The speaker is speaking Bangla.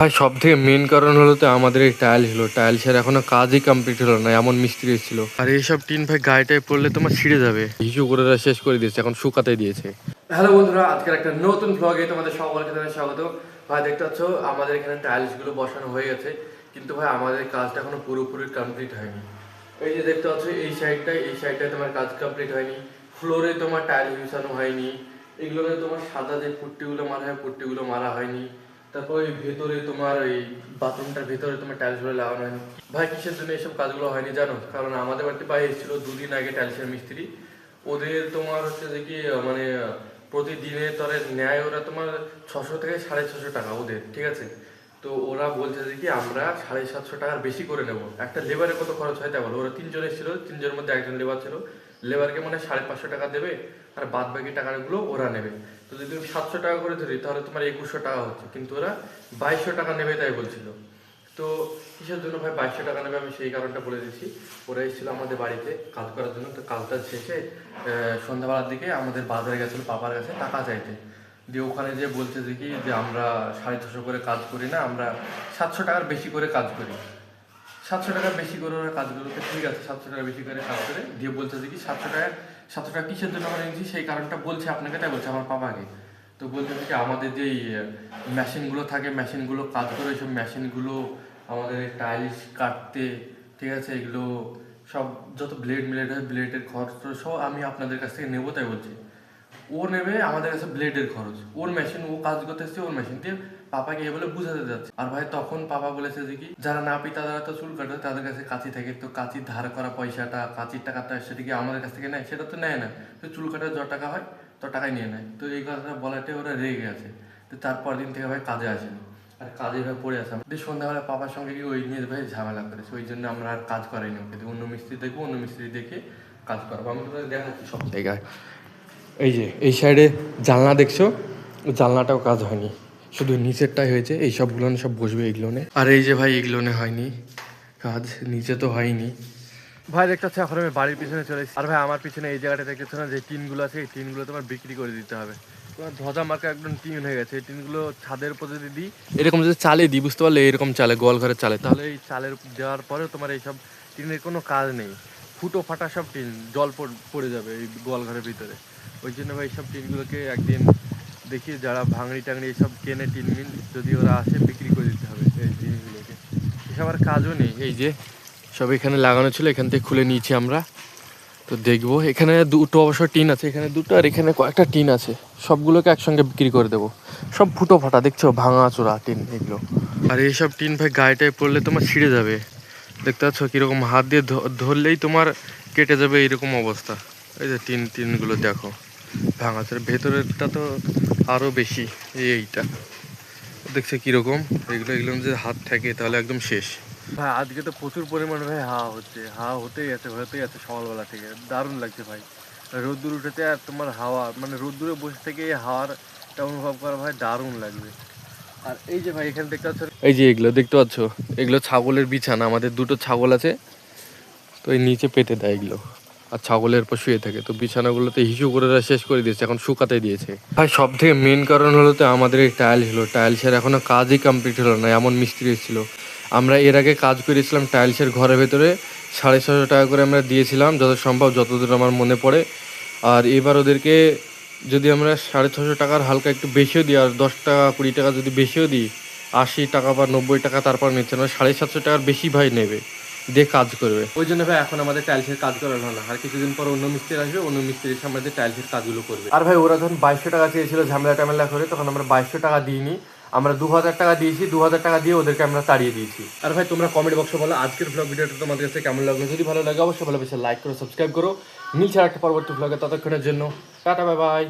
ভাই সব থেকে মেন কারণ হলো তো আমাদের এই টাইল হলো। টাইলসের এখনও কাজই কমপ্লিট হলো না এমন মিস্ত্রি এসেছিল। আর এইসব টিন ভাই গায়েটায় পড়লে তোমার ছিঁড়ে যাবে। হিসু করে শেষ করে দিয়েছে এখন শুকাতে দিয়েছে। হ্যালো বন্ধুরা আজকের একটা নতুন ব্লগে তোমাদের সকলকে জানাই স্বাগত। ভাই দেখতে পাচ্ছ আমাদের এখানে টাইলসগুলো বসানো হয়ে গেছে। কিন্তু ভাই আমাদের কাজটা এখনও পুরোপুরি কমপ্লিট হয়নি। এই যে দেখতে পাচ্ছ এই সাইডটায় এই সাইডটায় তোমার কাজ কমপ্লিট হয়নি। ফ্লোরে তোমার টাইল বিছানো হয়নি। এগুলোতে তোমার সাদা যে পুট্টিগুলো মারা হয় পুট্টিগুলো মারা হয়নি। তারপর ওই ভেতরে তোমার ওই বাথরুমটার ভেতরে তোমার টাইলসগুলো লাগানো হয়নি। ভাই, কিসের জন্য এসব কাজগুলো হয়নি জানো? কারণ আমাদের বাড়িতে ভাই এসেছিল দুদিন আগে টাইলসের মিস্ত্রি। ওদের তোমার হচ্ছে যে কি মানে প্রতিদিনে তাদের নেয় ওরা তোমার ছশো থেকে সাড়ে ছশো টাকা ওদের, ঠিক আছে? তো ওরা বলছে যে কি, আমরা সাড়ে সাতশো টাকার বেশি করে নেব। একটা লেবারে কত খরচ হয় তা বলো। ওরা তিনজন এসেছিল, তিনজনের মধ্যে একজন লেবার ছিল। লেবারকে মানে সাড়ে পাঁচশো টাকা দেবে আর বাদ বাকি টাকাগুলো ওরা নেবে। তো যদি তুমি সাতশো টাকা করে ধরি, তাহলে তোমার একুশশো টাকা হচ্ছে। কিন্তু ওরা বাইশশো টাকা নেবে তাই বলছিল। তো কিসের জন্য ভাই বাইশশো টাকা নেবে? আমি সেই কারণটা বলে দিচ্ছি। ওরা এসেছিল আমাদের বাড়িতে কাজ করার জন্য। তো কাজটা শেষে সন্ধ্যাবেলার দিকে আমাদের বাজারে গেছিল পাপার কাছে টাকা চাইতে। দিয়ে ওখানে যে বলছে যে কি, যে আমরা সাড়ে ছশো করে কাজ করি না, আমরা সাতশো টাকার বেশি করে কাজ করি। সাতশো টাকা বেশি করে ওরা কাজগুলোকে ঠিক আছে, সাতশো টাকা বেশি করে কাজ করে। দিয়ে বলছে যে কি, সাতশো টাকা সাতশো টাকা কিসের জন্য আমরা নিয়েছি সেই কারণটা বলছে আপনাকে, তাই বলছে আমার পাপাকে তো বলছে কি, আমাদের যেই মেশিনগুলো থাকে, মেশিনগুলো কাজ করে ওইসব মেশিনগুলো আমাদের টাইলস কাটতে, ঠিক আছে, এগুলো সব যত ব্লেড ব্লেড হয় ব্লেডের খরচ সব আমি আপনাদের কাছ থেকে নেব, তাই বলছি। ও নেবে আমাদের কাছে ব্লেডের খরচ। ওর মেশিন ও কাজ করতে এসছে ওর মেশিন দিয়ে পাপাকে এ বলে বুঝাতে যাচ্ছে। আর ভাই, তখন পাপা বলেছে যে কি, যারা না পিতা তারা তো চুল কাটে, তাদের কাছে কাঁচি থাকে। তো কাঁচি ধার করা পয়সাটা, কাঁচির টাকাটা সেটা কি আমাদের কাছ থেকে নেয়? সেটা তো নেয় না। তো চুল কাটার যত টাকা হয়, তত টাকাই নিয়ে নেয়। তো এই কথাটা বলাতে ওরা রেগে গেছে। তো তারপর দিন থেকে ভাই কাজে আসেনি আর কাজে ভাই পড়ে আসে দিয়ে সন্ধ্যাবেলা পাপার সঙ্গে কি ওই নিয়ে ভাই ঝামেলা করেছে। ওই জন্য আমরা আর কাজ করাইনি ওকে অন্য মিস্ত্রি দেখব, অন্য মিস্ত্রি দেখে কাজ করব। আমি তোমাদের দেখাচ্ছি সব জায়গায়। এই যে এই সাইডে জানলা দেখছ? জানলাটাও কাজ হয়নি। শুধু নিচেরটাই হয়েছে এই সবগুলো সব বসবে এইগুলোনে আর এই যে ভাই এগুলোনে হয়নি। কাজ নিচে তো হয়নি। ভাই দেখতে পাচ্ছি এখন আমি বাড়ির পিছনে চলে আর ভাই আমার পিছনে এই জায়গাটা দেখতেছো না? যে টিনগুলো আছে এই টিনগুলো তোমার বিক্রি করে দিতে হবে। তোমার ধজা মার্কা একদম টিন হয়ে গেছে। এই টিনগুলো ছাদের উপর যদি দিই এরকম যদি চালে দিই বুঝতে পারলে এরকম চালে গোয়াল ঘরে চালে। তাহলে এই চালের দেওয়ার পরেও তোমার এইসব টিনের কোনো কাজ নেই। ফুটো ফাটা সব টিন জল পড়- পড়ে যাবে এই গোয়াল ঘরের ভিতরে। ওই জন্য ভাই এইসব টিনগুলোকে একদিন দেখি, যারা ভাঙড়ি টাঙড়ি এইসব কেনে টিন মিন যদি ওরা আসে বিক্রি করে দিতে হবে এই জিনিসগুলোকে। এসব আর কাজও নেই। এই যে সব এখানে লাগানো ছিল, এখান থেকে খুলে নিয়েছি আমরা। তো দেখব, এখানে দুটো অবশ্য টিন আছে, এখানে দুটো আর এখানে কয়েকটা টিন আছে। সবগুলোকে একসঙ্গে বিক্রি করে দেবো। সব ফুটো ফাটা, দেখছ? ভাঙা, চোরা টিন এগুলো। আর এইসব টিন ভাই গায়েটায় পড়লে তোমার ছিঁড়ে যাবে। দেখতে পাচ্ছ কীরকম হাত দিয়ে ধরলেই তোমার কেটে যাবে এরকম অবস্থা। এই যে টিন, টিনগুলো দেখো। ভাঙা চোরা ভেতরেরটা তো আরও বেশি এই এইটা। দেখছে কীরকম? এগুলো এগুলো যদি হাত থাকে তাহলে একদম শেষ। ভাই আজকে তো প্রচুর পরিমাণে ভাই হাওয়া হচ্ছে। হাওয়া হতেই আছে হতেই আছে সকালবেলা থেকে। দারুণ লাগছে ভাই। রোদ্দুর উঠেতে আর তোমার হাওয়া মানে রোদ্দুরে বসে থেকে এই হাওয়ারটা অনুভব করা ভাই দারুণ লাগবে। আর এই যে ভাই এখানে দেখতে পাচ্ছ এই যে এগুলো দেখতে পাচ্ছ? এগুলো ছাগলের বিছানা। আমাদের দুটো ছাগল আছে তো এই নিচে পেতে দেয় এগুলো। আর ছাগলের পর শুয়ে থাকে। তো বিছানাগুলোতে হিসু করে শেষ করে দিয়েছে, এখন শুকাতে দিয়েছে। ভাই সব থেকে মেন কারণ হলো তো আমাদের এই টাইল হলো। টাইলসের এখনও কাজই কমপ্লিট হলো না, এমন মিস্ত্রি এসেছিল। আমরা এর আগে কাজ করেছিলাম টাইলসের ঘরের ভেতরে, সাড়ে ছশো টাকা করে আমরা দিয়েছিলাম, যত সম্ভব, যতদূর আমার মনে পড়ে। আর এবার ওদেরকে যদি আমরা সাড়ে ছশো টাকার হালকা একটু বেশিও দিই, আর দশ টাকা, কুড়ি টাকা যদি বেশিও দিই, আশি টাকা বা নব্বই টাকা তারপর নিচ্ছে না সাড়ে সাতশো টাকার বেশি ভাই নেবে। দিয়ে কাজ করবে। ওই জন্য ভাই এখন আমাদের টাইলসের কাজ করানো না। আর কিছুদিন পর অন্য মিস্ত্রি আসবে অন্য মিস্ত্রি এসে আমাদের টাইলসের কাজগুলো করবে। আর ভাই ওরা যখন বাইশশো টাকা চেয়েছিল ঝামেলা টামেলা করে তখন আমরা বাইশশো টাকা দিইনি। আমরা দু হাজার টাকা দিয়েছি দু হাজার টাকা দিয়ে ওদেরকে আমরা তাড়িয়ে দিয়েছি। আর ভাই তোমরা কমেন্ট বক্সে বলো আজকের ব্লগ ভিডিওটা তোমাদের কাছে কেমন লাগল। যদি ভালো লাগে অবশ্যই ভালো বেশি লাইক করো সাবস্ক্রাইব করো। নিচে একটা পরবর্তী ব্লগে ততক্ষণের জন্য টাটা বাই বাই